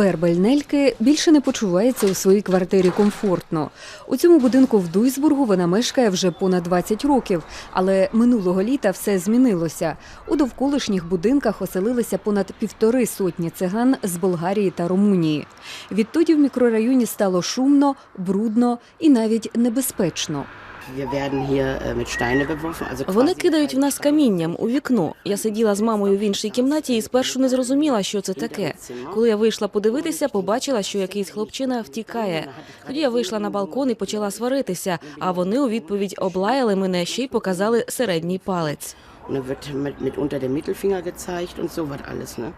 Бербель Нельке більше не почувається у своїй квартирі комфортно. У цьому будинку в Дуйсбургу вона мешкає вже понад 20 років, але минулого літа все змінилося. У довколишніх будинках оселилися понад півтори сотні циган з Болгарії та Румунії. Відтоді в мікрорайоні стало шумно, брудно і навіть небезпечно. Äh, mit Вони кидають в нас камінням у вікно. Я сиділа з мамою в іншій кімнаті і спершу не зрозуміла, що це таке. Коли я вийшла подивитися, побачила, що якийсь хлопчина втікає. Тоді я вийшла на балкон і почала сваритися. А вони у відповідь облаяли мене ще й показали середній палець. Und dann wird mit, mitunter der Mittelfinger gezeigt und so alles. Ne?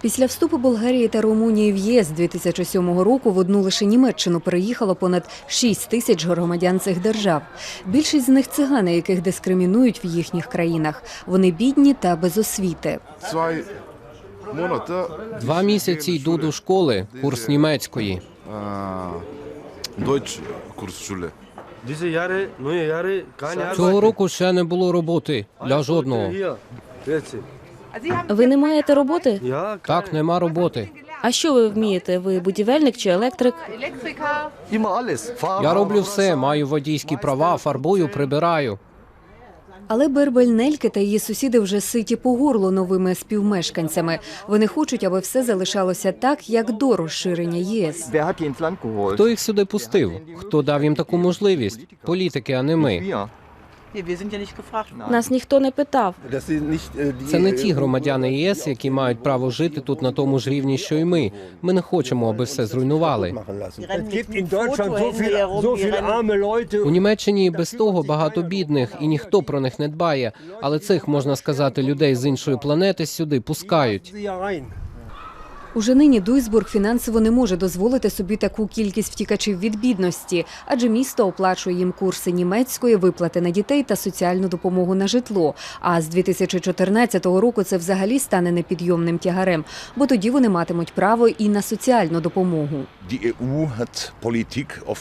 Після вступу Болгарії та Румунії в ЄС 2007 року в одну лише Німеччину переїхало понад 6 тисяч громадян цих держав. Більшість з них цигани, яких дискримінують в їхніх країнах. Вони бідні та без освіти. Два місяці йду до школи, курс німецької. Цього року ще не було роботи для жодного. Ви не маєте роботи? Так, нема роботи. А що ви вмієте? Ви будівельник чи електрик? Я роблю все, маю водійські права, фарбую, прибираю. Але Бербель Нельке та її сусіди вже ситі по горло новими співмешканцями. Вони хочуть, аби все залишалося так, як до розширення єС. Хто їх сюди пустив? Хто дав їм таку можливість? Політики, а не ми. Нас ніхто не питав. Äh, Це не ті громадяни ЄС, які мають право жити тут на тому ж рівні, що й ми. Ми не хочемо, аби все зруйнували. У Німеччині без того багато бідних, і ніхто про них не дбає. Але цих можна сказати людей з іншої планети сюди пускають. Уже нині Дуйсбург фінансово не може дозволити собі таку кількість втікачів від бідності, адже місто оплачує їм курси німецької, виплати на дітей та соціальну допомогу на житло. А з 2014 року це взагалі стане непідйомним тягарем, бо тоді вони матимуть право і на соціальну допомогу.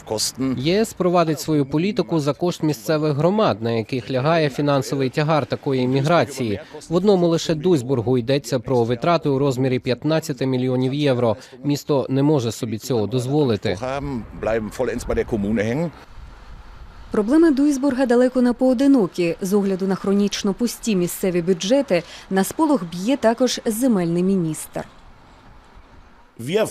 Kosten ЄС провадить свою політику за кошт місцевих громад, на яких лягає фінансовий тягар такої імміграції. В одному лише Дуйсбургу йдеться про витрати у розмірі 15 мільйонів євро. Місто не може собі цього дозволити. Проблеми Дуйсбурга далеко не поодинокі. З огляду на хронічно пусті місцеві бюджети на сполох б'є також земельний міністр. Des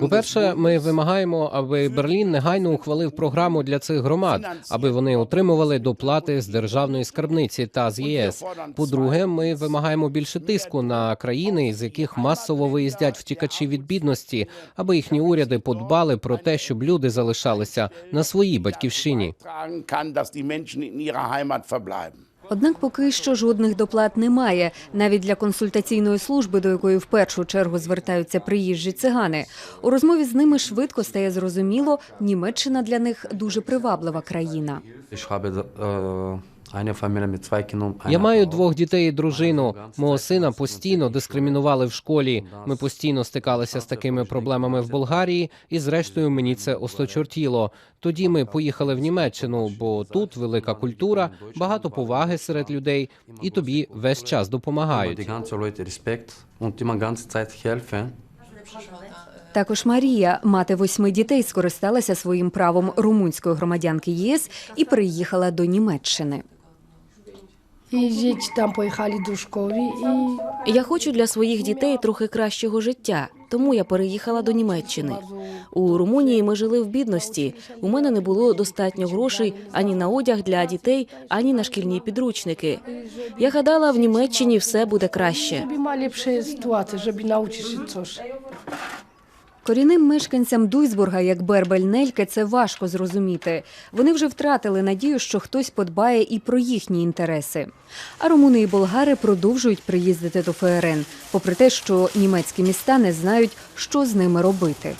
По-перше, ми вимагаємо, аби Берлін негайно ухвалив програму для цих громад, аби вони отримували доплати з державної скарбниці та з ЄС. По-друге, ми вимагаємо більше тиску на країни, з яких масово виїздять втікачі від бідності, аби їхні уряди подбали про те, щоб люди залишалися на своїй батьківщині. Однак поки що жодних доплат немає, навіть для консультаційної служби, до якої в першу чергу звертаються приїжджі цигани. У розмові з ними швидко стає зрозуміло, Німеччина для них дуже приваблива країна. Я маю двох дітей і дружину. Мого сина постійно дискримінували в школі. Ми постійно стикалися з такими проблемами в Болгарії, і зрештою мені це осточортіло. Тоді ми поїхали в Німеччину, бо тут велика культура, багато поваги серед людей, і тобі весь час допомагають. helfen. Також Марія, мати восьми дітей, скористалася своїм правом румунської громадянки ЄС і переїхала до Німеччини. І діти там поїхали до школи і Я хочу для своїх дітей трохи кращого життя, тому я переїхала до Німеччини. У Румунії ми жили в бідності. У мене не було достатньо грошей ані на одяг для дітей, ані на шкільні підручники. Я гадала, в Німеччині все буде краще. щоб мали ліпша ситуація, щоб навчитися. Корінним мешканцям Дуйсбурга, як Бербель Нельке, це важко зрозуміти. Вони вже втратили надію, що хтось подбає і про їхні інтереси. А румуни і болгари продовжують приїздити до ФРН, попри те, що німецькі міста не знають, що з ними робити.